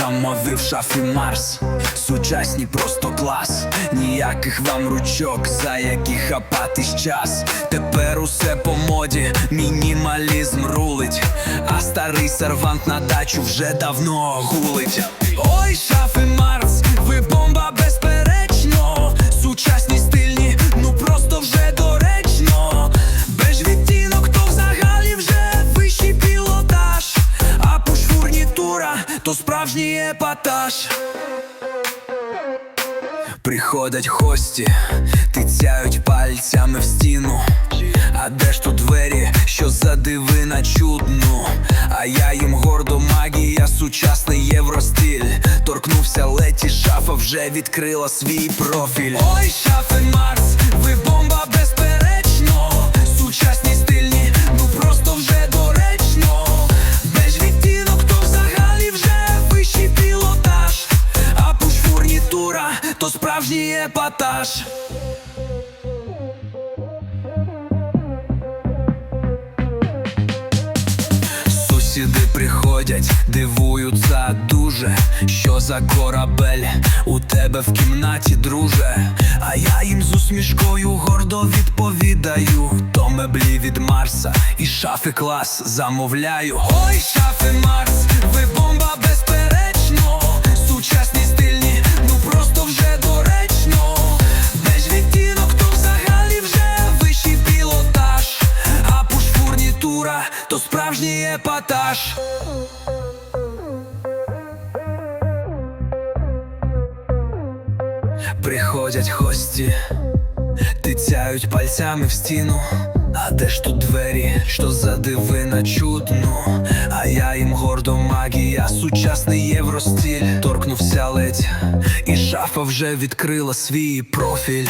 замовив шафі Марс. Сучасні просто клас, ніяких вам ручок, за які хапатись час. Тепер усе по моді, мінімалізм рулить, а старий сервант на дачу вже давно гулить. Ой, шафи Марс, ви бомба то справжній епатаж. Приходять гості, тицяють пальцями в стіну. А де ж тут двері, що за дивина чудну? А я їм гордо магія, сучасний євростиль. Торкнувся леті, шафа вже відкрила свій профіль. Ой, шафи Марс, ви бомба безперечно. То справжній епатаж. Сусіди приходять, дивуються дуже, що за корабель у тебе в кімнаті, друже. А я їм з усмішкою гордо відповідаю. То меблі від Марса і шафи клас замовляю. Ой, шафи Марс, ви то справжній епатаж. Приходять гості, тицяють пальцями в стіну. А де ж тут двері, що за дивина чудну? А я їм гордо магія, сучасний євростиль. Торкнувся ледь, і шафа вже відкрила свій профіль.